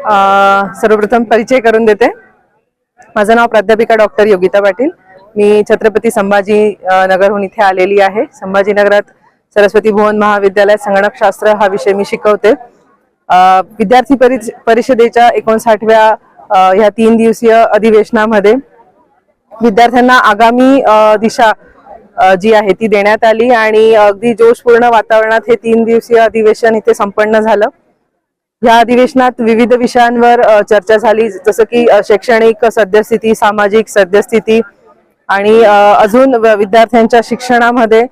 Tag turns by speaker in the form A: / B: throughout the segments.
A: सर्वप्रथम परिचय करून देते. माझं नाव प्राध्यापिका डॉक्टर योगिता पाटील. मी छत्रपती संभाजी नगरहून इथे आलेली आहे. संभाजीनगरात सरस्वती भुवन महाविद्यालयात संगणकशास्त्र हा विषय मी शिकवते. विद्यार्थी परिच- परिषदेच्या एकोणसाठव्या ह्या तीन दिवसीय अधिवेशनामध्ये विद्यार्थ्यांना आगामी दिशा जी आहे ती देण्यात आली आणि अगदी जोशपूर्ण वातावरणात हे तीन दिवसीय अधिवेशन इथे संपन्न झालं. या अधिवेशनात विविध विषयांवर चर्चा झाली. जसं की शैक्षणिक सद्यस्थिती सामाजिक सद्यस्थिती आणि अजून विद्यार्थ्यांच्या शिक्षणामध्ये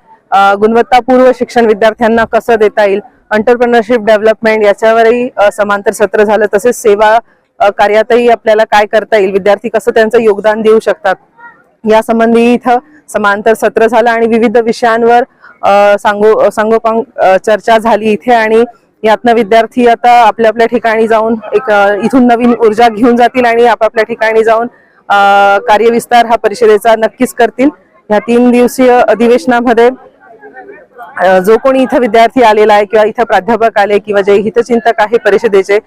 A: गुणवत्तापूर्व शिक्षण विद्यार्थ्यांना कसं देता येईल अंटरप्रिनरशिप डेव्हलपमेंट याच्यावरही समांतर सत्र झालं. तसेच सेवा कार्यातही आपल्याला काय करता येईल विद्यार्थी कसं त्यांचं योगदान देऊ शकतात या संबंधी इथं समांतर सत्र झालं आणि विविध विषयांवर सांगो सांगोपांग चर्चा झाली इथे आणि यातनं विद्यार्थी आता आपल्या आपल्या ठिकाणी जाऊन एक इथून नवीन ऊर्जा घेऊन जातील आणि आपापल्या ठिकाणी जाऊन कार्यविस्तार हा परिषदेचा नक्कीच करतील. या तीन दिवसीय अधिवेशनामध्ये जो कोणी इथं विद्यार्थी आलेला आहे किंवा इथं प्राध्यापक आले किंवा जे हितचिंतक आहे परिषदेचे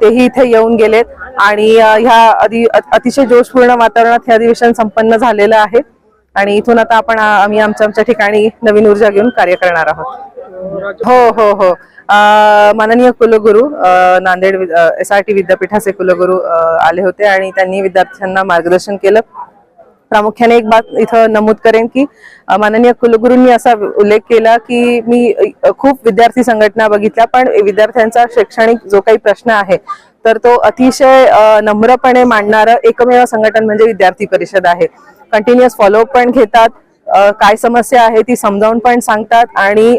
A: तेही इथे येऊन गेलेत. आणि ह्या अधि अतिशय जोशपूर्ण वातावरणात हे अधिवेशन संपन्न झालेलं आहे. आणि इथून आता आपण आम्ही आमच्या आमच्या ठिकाणी नवीन ऊर्जा घेऊन कार्य करणार आहोत. हो हो हो. अ, माननीय कुलगुरू नांदेड एस आर टी विद्यापीठाचे कुलगुरू आले होते आणि त्यांनी विद्यार्थ्यांना मार्गदर्शन केलं. प्रामुख्याने एक बात इथं नमूद करेन की माननीय कुलगुरूंनी असा उल्लेख केला की मी खूप विद्यार्थी संघटना बघितल्या पण विद्यार्थ्यांचा शैक्षणिक जो काही प्रश्न आहे तर तो अतिशय नम्रपणे मांडणारं एकमेव संघटन म्हणजे विद्यार्थी परिषद आहे. कंटिन्युअस फॉलोअप पण घेतात. काय समस्या आहे ती समजावून पण सांगतात. आणि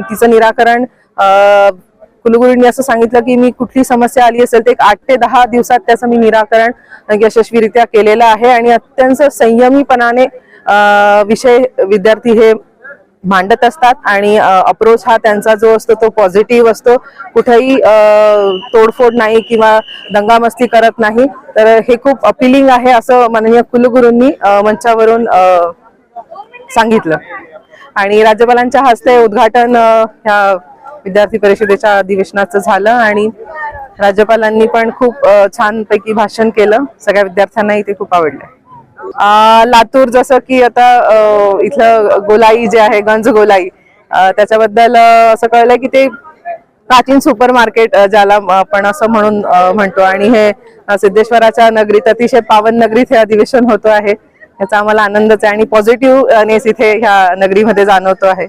A: तिचं निराकरण कुलगुरुंनी कुलगुरूंनी असं सांगितलं की मी कुठली समस्या आली असेल ते एक आठ ते दहा दिवसात त्याचं मी निराकरण यशस्वीरित्या केलेलं आहे. आणि अत्यंत संयमीपणाने विषय विद्यार्थी हे मांडत असतात. आणि अप्रोच हा त्यांचा जो असतो तो पॉझिटिव्ह असतो. कुठेही तोडफोड नाही किंवा दंगामस्ती करत नाही. तर हे खूप अपिलिंग आहे असं माननीय कुलगुरूंनी मंचावरून सांगितलं. आणि राज्यपालांच्या हस्ते उद्घाटन ह्या विद्यार्थी परिषदेच्या अधिवेशनाचं झालं आणि राज्यपालांनी पण खूप छानपैकी भाषण केलं. सगळ्या विद्यार्थ्यांनाही ते खूप आवडलं. लातूर जसं की आता इथलं गोलाई जे आहे गंज गोलाई त्याच्याबद्दल असं कळलं की ते प्राचीन सुपर मार्केट ज्याला आपण असं म्हणून म्हणतो. आणि हे सिद्धेश्वराच्या नगरीत अतिशय पावन नगरीत हे अधिवेशन होतो आहे. याचा आम्हाला आनंदच आहे आणि पॉझिटिव्ह नेस इथे ह्या नगरीमध्ये जाणवतो आहे.